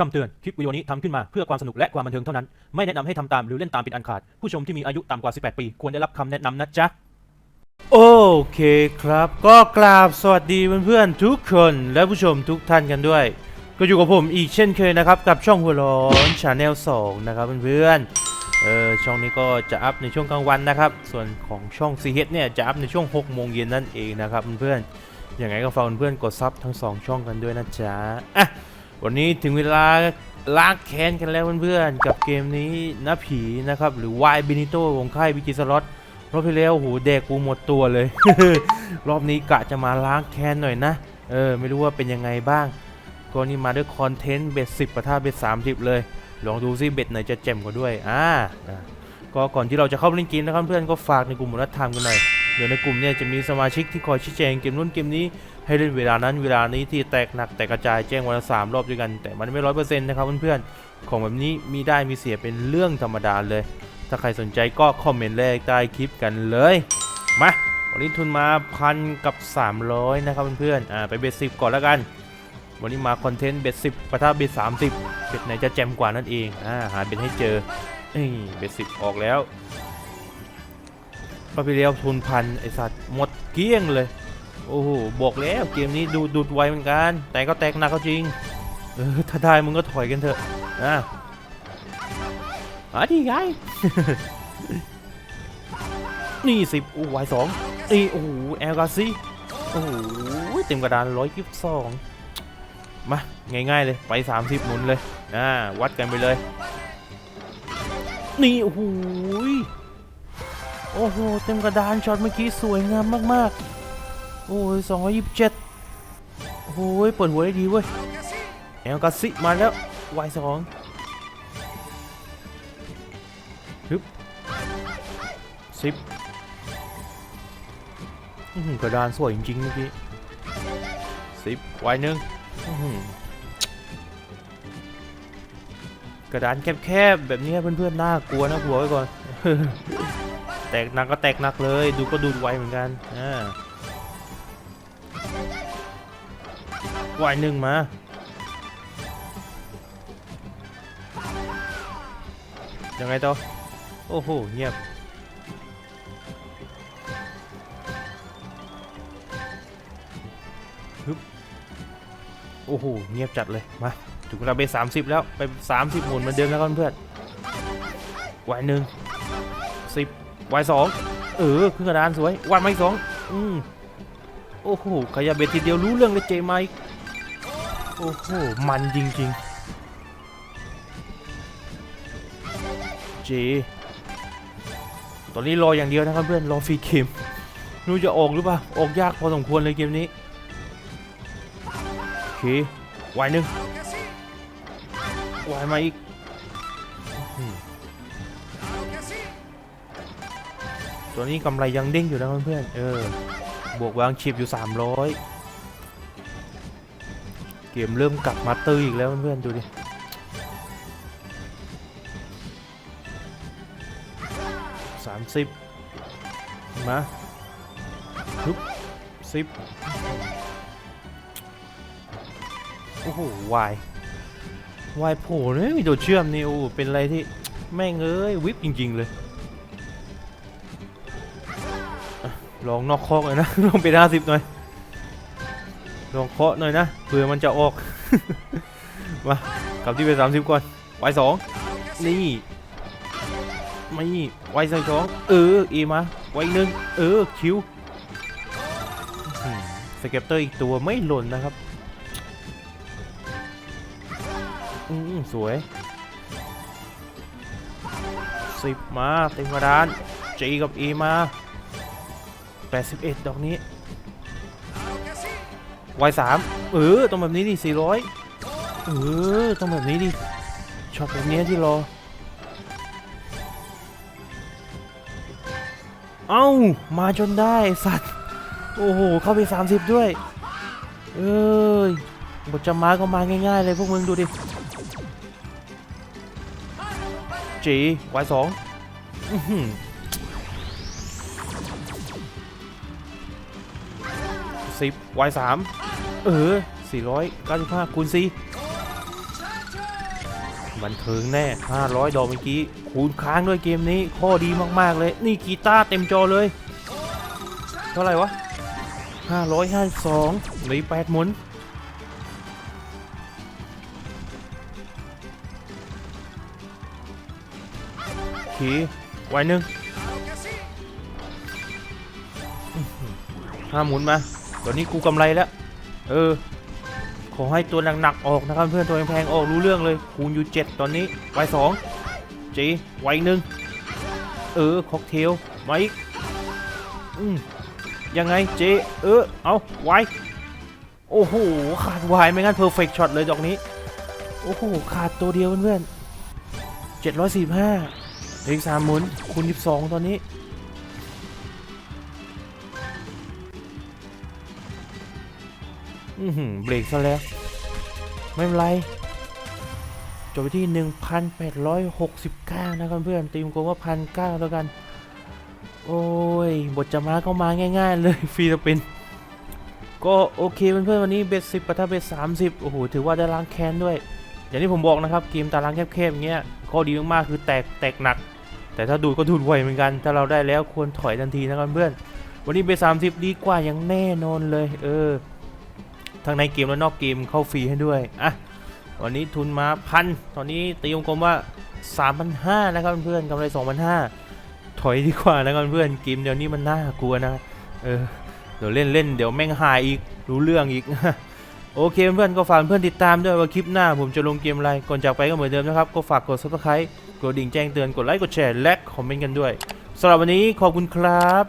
คำเตือน คลิปวิดีโอนี้ทำขึ้นมาเพื่อความสนุกและความบันเทิงเท่านั้น ไม่แนะนำให้ทำตามหรือเล่นตามเป็นอันขาด ผู้ชมที่มีอายุต่ำกว่า 18 ปี ควรได้รับคำแนะนำนะจ๊ะ โอเคครับ ก็กราบสวัสดีเพื่อนๆทุกคนและผู้ชมทุกท่านกันด้วย ก็อยู่กับผมอีกเช่นเคยนะครับ กับช่องหัวร้อนชาแนล2นะครับเพื่อนๆ เออช่องนี้ก็จะอัพในช่วงกลางวันนะครับ ส่วนของช่อง c h เนี่ยจะอัพในช่วง6โมงเย็นนั่นเองนะครับเพื่อนๆยังไงก็ฝากเพื่อนๆกดซับทั้ง 2 ช่องกันด้วยนะจ๊ะอะ วันนี้ถึงเวลาล้างแค้นกันแล้วเพื่อนๆ กับเกมนี้นะผีนะครับ หรือวายบินิโตของค่ายวิจิสล็อตรอบที่แล้วโหแดกกูหมดตัวเลย รอบนี้กะจะมาล้างแค้นหน่อยนะ เออ ไม่รู้ว่าเป็นยังไงบ้าง ก็นี่มาด้วยคอนเทนต์เบ็ดสิบประท่าเบ็ดสามสิบเลย ลองดูซิเบ็ดไหนจะเจ็มกว่าด้วย อ่า ก็ก่อนที่เราจะเข้าไปเล่นเกมนะครับเพื่อนก็ฝากในกลุ่มวัฒนธรรมกันหน่อยเดี๋ยวในกลุ่มเนี่ยจะมีสมาชิกที่คอยชี้แจงเกมนู้นเกมนี้ให้เล่นเวลานั้นเวลานี้ที่แตกหนักแตกกระจายแจ้งวันละสามรอบด้วยกัน แต่มันไม่ร้อยเปอร์เซ็นต์นะครับเพื่อนๆของแบบนี้มีได้มีเสียเป็นเรื่องธรรมดาเลย ถ้าใครสนใจก็คอมเมนต์แรกใต้คลิปกันเลยมาวันนี้ทุนมาพันกับ 300 นะครับเพื่อนๆอ่าไปเบ็ดสิบก่อนแล้วกัน วันนี้มาคอนเทนต์เบ็ดสิบปะทะเบ็ดสามสิบเบ็ดไหนจะแจมกว่านั่นเองอ่าหาเบ็ดให้เจอ นี่เบสิบออกแล้วก็ไปเรียวทุนพันไอสัตว์หมดเกลี้ยงเลย โอ้โหบอกแล้วเกมนี้ดูดูดไวเหมือนกัน แต่ก็แตกหนักก็จริงเออถ้าได้มึงก็ถอยกันเถอะอะมาที่ไงนี่สิบโอ้วายสองนี่โอ้โหแอลกาซีโอ้โหเต็มกระดานร้อยกิฟสองมา ง่ายๆเลยไป 30 หมุนเลยอ่าวัดกันไปเลย นี่โอ้โหยโอ้โห เต็มกระดานช็อตเมื่อกี้สวยงามมากๆ โอ้ยสองร้อยยี่สิบเจ็ดโอ้โหเปิดหัวได้ดีเว้ย แอลกาซิมาแล้ววายสองฮึบสิบกระดานสวยจริงๆเมื่อกี้สิบไว้หนึ่ง กระดานแคบๆแบบนี้เพื่อนๆน่ากลัวนะหัวไว้ก่อน แตกหนักก็แตกหนักเลย ดูก็ดูดไวเหมือนกันอ่าไว้หนึ่งมายังไงต่อโอ้โหเงียบ โอ้โหเงียบจัดเลยมาถึงเวลาไป 30 แล้วไป 30หมุนเหมือนเดิมแล้วเพื่อนวายหนึ่งสิบวายสองเออขึ้นกระดานสวยวันไม่สองอืมโอ้โหขยับเบ็ดทีเดียวรู้เรื่องเลยเจไมค์โอ้โหมันจริงๆเจตอนนี้รออย่างเดียวนะครับเพื่อนรอฟรีเกมไม่รู้จะออกหรือเปล่าออกยากพอสมควรเลยเกมนี้ เควายหนึ่งวายมาอีกอื้อหือตัวนี้กำไรยังเด้งอยู่นะเพื่อนเออบวกวางชิปอยู่ 300 เกมเริ่มกลับมาตื้ออีกแล้วเพื่อนดูดิสามสิบมาทุบสิบ โอ้โหวายวายโผล่เลยมีตัวเชื่อมนี่โอ้เป็นอะไรที่แม่งเอ้ยวิบจริง ๆ เลยอลองนอกคอกเลยนะลองเป็นห้าสิบหน่อยลองเคาะหน่อยนะเผื่อมันจะออก มากลับที่เป็นสามสิบก่อนวายสองนี่ไม่วายสองเออเอมาวายหนึ่งเออคิวสเก็ปเตอร์อีกตัวไม่หล่นนะครับ สวยสิบมาเต็มกระดานจีกับอีมา 81 ดอกนี้วายสามเออต้องแบบนี้ดิ400 เออต้องแบบนี้ดิช็อตแบบนี้ที่รอ เอ้า มาจนได้สัตว์ โอ้โห เข้าไป 30 ด้วย เอ้ยบทจะมาก็มาง่าย ๆ เลยพวกมึงดูดิ จีวายสองสิบวายสามเออสี่ร้อยเก้าสิบห้าคูณสี่บันเทิงแน่ 500 ดอกเมื่อกี้ คูณค้างด้วยเกมนี้ ข้อดีมากๆเลย นี่กีตาร์เต็มจอเลย เท่าไหร่วะ 552เหลือแปดหมุน โอเคไว้หนึ่งอื้อหือห้าหมุนมา ตอนนี้กูกำไรแล้ว เออ ขอให้ตัวหนักๆออกนะครับเพื่อนตัวแพงๆออกรู้เรื่องเลย คูณอยู่เจ็ดตอนนี้ไว้สองจีไว้หนึ่งเออค็อกเทลมาอีกอืมยังไงเจเออเอาไว้โอ้โหขาดวายไม่งั้นเพอร์เฟกช็อตเลยดอกนี้ โอ้โหขาดตัวเดียวเพื่อนเจ็ดร้อยสี่ห้า อีกสามหมุนคูณยี่สิบสองตอนนี้ อือหือเบรกซะแล้ว ไม่เป็นไร จบไปที่ 1,869 นะครับเพื่อนตีมโกว่าพันเก้าแล้วกัน โอ้ย บทจะมาก็มาง่าย ๆ เลยฟรีสปิน ก็โอเคเพื่อนๆวันนี้เบสสิบปะทะเบสสามสิบโอ้โห ถือว่าได้ล้างแค้นด้วย อย่างที่ผมบอกนะครับเกมตารางแคบๆอย่างเงี้ยข้อดีมากๆคือแตกแตกหนัก แต่ถ้าดูดก็ดูดไวเหมือนกัน ถ้าเราได้แล้วควรถอยทันทีนะครับเพื่อนวันนี้เบสสามสิบดีกว่าอย่างแน่นอนเลย เออทั้งในเกมและนอกเกมเข้าฟรีให้ด้วยอะวันนี้ทุนมาพันตอนนี้ตีวงกลมว่า 3,500นะครับเพื่อนกำไร2,500ถอยดีกว่านะครับเพื่อนเกมเดี๋ยวนี้มันน่ากลัวนะเออเดี๋ยวเล่นเล่นเดี๋ยวแม่งหายอีกรู้เรื่องอีก โอเคเพื่อนก็ฝากเพื่อนติดตามด้วยว่าคลิปหน้าผมจะลงเกมอะไรก่อนจากไปก็เหมือนเดิมนะครับ ก็ฝากกด subscribe กดดิ่งแจ้งเตือนกดไลค์กดแชร์และคอมเมนต์กันด้วยสำหรับวันนี้ขอบคุณครับ